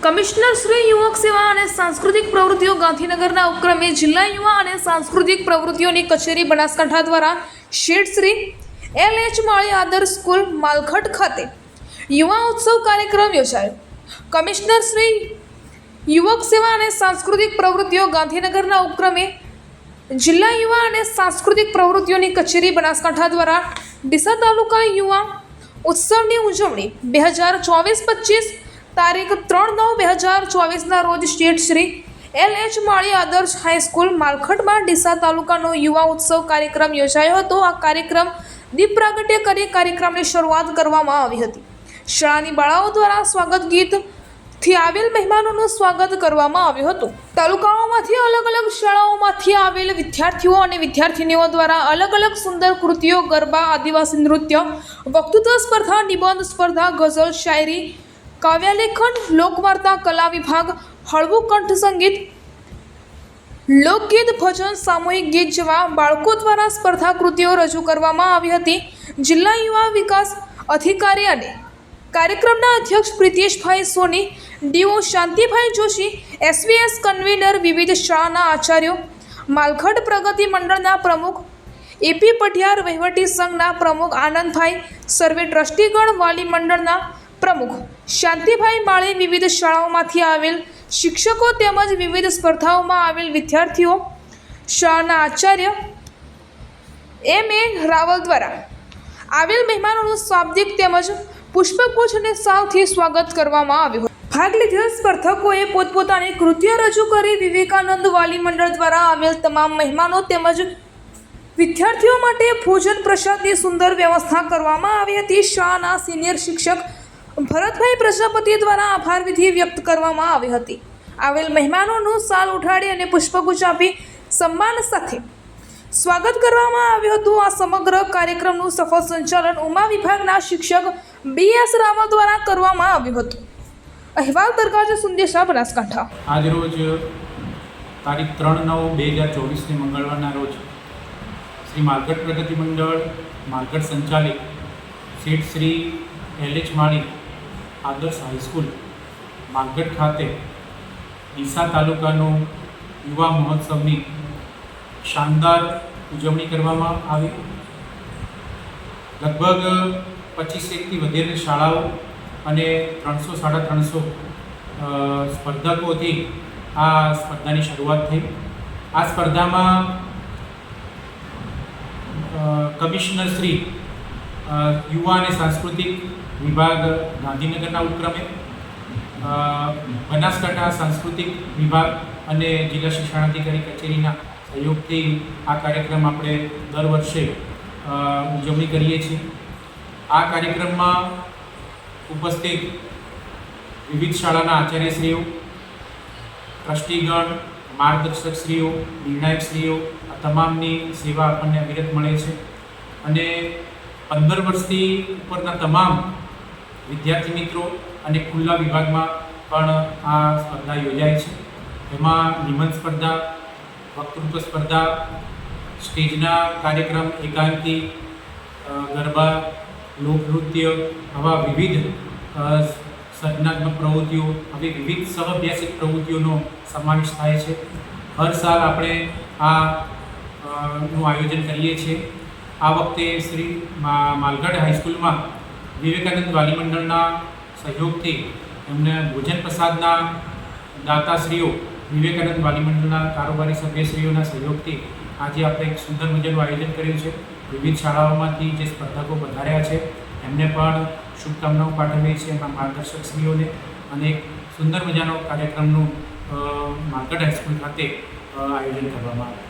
Commissioner Shri યુવક સેવા અને સાંસ્કૃતિક પ્રવૃત્તિઓ ગાંધીનગરના ઉપક્રમે જિલ્લા યુવા અને સાંસ્કૃતિક પ્રવૃત્તિઓની કચેરી બનાસકાંઠા દ્વારા શેઠ શ્રી એલ એચ માળી આદર્શ સ્કૂલ માલખટ ખાતે યુવા ઉત્સવ કાર્યક્રમ યોજાયો. કમિશનર શ્રી યુવક સેવા અને સાંસ્કૃતિક પ્રવૃત્તિઓ ગાંધીનગરના ઉપક્રમે જિલ્લા યુવા અને સાંસ્કૃતિક પ્રવૃત્તિઓની કચેરી બનાસકાંઠા દ્વારા ડીસા તાલુકા યુવા ઉત્સવની ઉજવણી બે હજાર ચોવીસ પચીસ તારીખ ત્રણ નવ બે હજાર ચોવીસના રોજ state Shri L H Mali Adarsh high school માલખંડમાં Deesa તાલુકાનો યુવા ઉત્સવ કાર્યક્રમ યોજાયો હતો. આ કાર્યક્રમ દીપ પ્રાગટ્ય કરી કાર્યક્રમની શરૂઆત કરવામાં આવી હતી. શાળાની બાળાઓ દ્વારા સ્વાગત ગીતથી આવેલ મહેમાનોનું સ્વાગત કરવામાં આવ્યું હતું. તાલુકાઓમાંથી અલગ અલગ શાળાઓમાંથી આવેલ વિદ્યાર્થીઓ અને વિદ્યાર્થિનીઓ દ્વારા અલગ અલગ સુંદર કૃતિઓ, ગરબા, આદિવાસી નૃત્ય, વક્તૃત્વ સ્પર્ધા, નિબંધ સ્પર્ધા, ગઝલ, શાયરી કાવ્યાલેખન, લોકવાર્તા, કલા વિભાગ હળવું કંઠ સંગીત, લોકગીત, ભજન, સામૂહિક ગીત જેવા બાળકો દ્વારા સ્પર્ધા કૃતિઓ રજૂ કરવામાં આવી હતી. જિલ્લા યુવા વિકાસ અધિકારી અને કાર્યક્રમના અધ્યક્ષ Priteshbhai Soni, DO Shantibhai Joshi, SVS convener વિવિધ શાળાના આચાર્યો, માલખડ પ્રગતિ મંડળના પ્રમુખ, એપી પઢિયાર વહીવટી સંઘના પ્રમુખ આનંદભાઈ, સર્વે ટ્રસ્ટીગણ વાલી મંડળના પ્રમુખ શાંતિભાઈ માળી વિવિધ શાળાઓમાંથી આવેલ શિક્ષકો તેમજ વિવિધ સ્પર્ધાઓમાં આવેલ વિદ્યાર્થીઓ શાળાના આચાર્ય એમ. એ. રાવલ દ્વારા આવેલ મહેમાનોનું શાબ્દિક તેમજ પુષ્પગુચ્છ અને સાવથી સ્વાગત કરવામાં આવ્યું ભાગ લીધેલ સ્પર્ધકોએ પોતપોતાની કૃત્ય રજૂ કરી વિવેકાનંદ વાલી મંડળ દ્વારા આવેલ તમામ મહેમાનો તેમજ વિદ્યાર્થીઓ માટે ભોજન પ્રસાદની સુંદર વ્યવસ્થા કરવામાં આવી હતી. શાળાના સિનિયર શિક્ષક ભરતભાઈ પ્રજાપતિ દ્વારા આભાર વિધિ વ્યક્ત કરવામાં આવી હતી. આવેલ મહેમાનોનું સાલ ઉઠાડી અને પુષ્પગુચ્છ આપી સન્માન સાથે સ્વાગત કરવામાં આવ્યું હતું. આ સમગ્ર કાર્યક્રમનું સફળ સંચાલન ઉમા વિભાગના શિક્ષક બી એસ રાવલ દ્વારા કરવામાં આવ્યું હતું. અહેવાલ દરગાજ સુંદેશા બનાસકાંઠા. આજરોજ તારીખ ત્રણ નવ બે હજાર ચોવીસની મંગળવારના રોજ શ્રી માર્કેટ પ્રગતિ મંડળ માર્કેટ સંચાલિત શેઠ Shri L H Mali Adarsh high school માગઢ ખાતે ડીસા તાલુકાનું યુવા મહોત્સવની શાનદાર ઉજવણી કરવામાં આવી. લગભગ પચીસ એકથી વધેલી શાળાઓ અને ત્રણસો, સાડા ત્રણસો સ્પર્ધકોથી આ સ્પર્ધાની શરૂઆત થઈ. આ સ્પર્ધામાં કમિશનર શ્રી યુવા અને સાંસ્કૃતિક વિભાગ ગાંધીનગરના ઉપક્રમે બનાસકાંઠા સાંસ્કૃતિક વિભાગ અને જિલ્લા શિક્ષણાધિકારી કચેરીના સહયોગથી આ કાર્યક્રમ આપણે દર વર્ષે ઉજવણી કરીએ છીએ. આ કાર્યક્રમમાં ઉપસ્થિત વિવિધ શાળાના આચાર્યશ્રીઓ, ટ્રસ્ટીગણ, માર્ગદર્શકશ્રીઓ, નિર્ણાયકશ્રીઓ, આ તમામની સેવા આપણને અવિરત મળે છે. અને પંદર વર્ષથી ઉપરના તમામ વિદ્યાર્થી મિત્રો અને ખુલ્લા વિભાગમાં પણ આ સ્પર્ધા યોજાય છે. એમાં નિબંધ સ્પર્ધા, વક્તૃત્વ સ્પર્ધા, સ્ટેજના કાર્યક્રમ એકાંકી ગરબા, લોકનૃત્ય આવા વિવિધ સર્જનાત્મક પ્રવૃત્તિઓ આવી વિવિધ સહઅભ્યાસિક પ્રવૃત્તિઓનો સમાવેશ થાય છે. હર સાલ આપણે આ નું આયોજન કરીએ છીએ. આ વખતે શ્રી માલગઢ હાઈસ્કૂલમાં વિવેકાનંદ વાલી મંડળના સહયોગથી એમને ભોજન પ્રસાદના દાતાશ્રીઓ, વિવેકાનંદ વાલી મંડળના કારોબારી સભ્યશ્રીઓના સહયોગથી આજે આપણે એક સુંદર મજાનું આયોજન કર્યું છે. વિવિધ શાળાઓમાંથી જે સ્પર્ધકો વધાર્યા છે, એમને પણ શુભકામનાઓ પાઠવીએ છીએ એમના માર્ગદર્શકશ્રીઓને અને એક સુંદર મજાનો કાર્યક્રમનું માર્કેટ હાઈસ્કૂલ ખાતે આયોજન કરવામાં આવ્યું